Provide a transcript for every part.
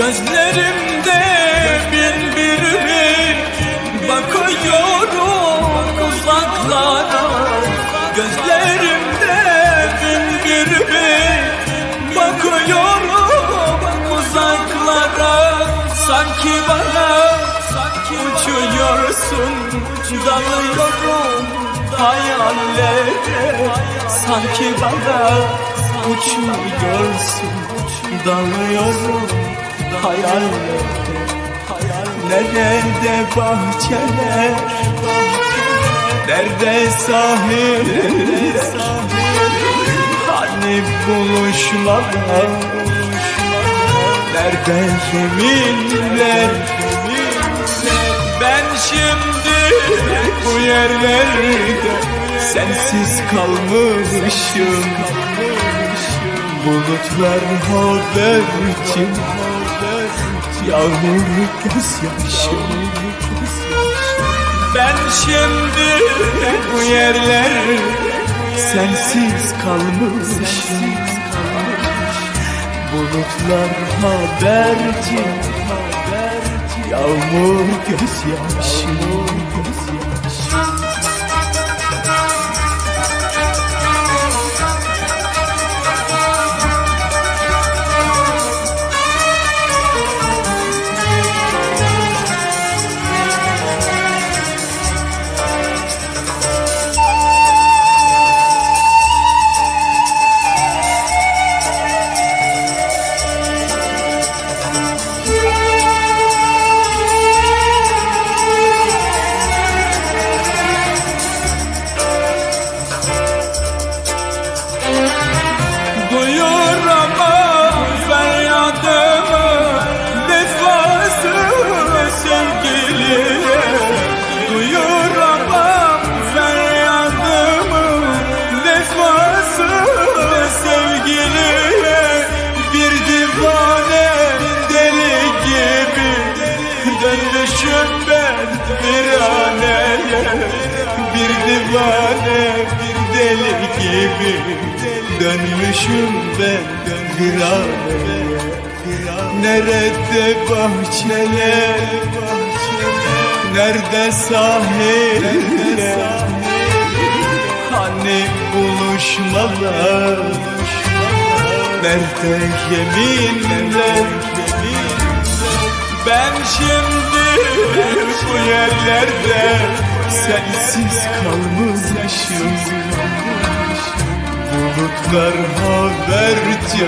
Gözlerimde bin Bakıyorum uzaklara. Gözlerimde bin Bakıyorum uzaklara. Sanki bana uçuyorsun Dalıyorum hayallere. Sanki bana uçuyorsun Dalıyorum hayallere Nerede bahçeler? Nerede sahiller Hani buluşmalar? Nerede yeminler Ben şimdi bu yerlerde Sensiz kalmışım. Bulutlar haberci Yağmur gözyaşım Ben şimdi bu yerlerde Sensiz kalmışım Bulutlar haberci. Yağmur gözyaşı Divane bir deli gibi Dönmüşüm ben bir aneye Nerede bahçeler Nerede sahiller Hani buluşmalar Nerede yeminler Ben şimdi bu yerlerde Sensiz kalmışım Bulutlar haberci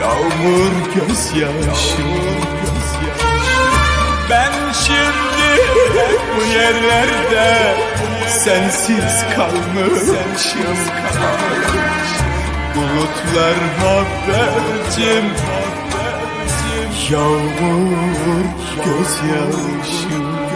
Yağmur gözyaşım Ben şimdi bu yerlerde Sensiz kalmışım Bulutlar habercim Yağmur gözyaşım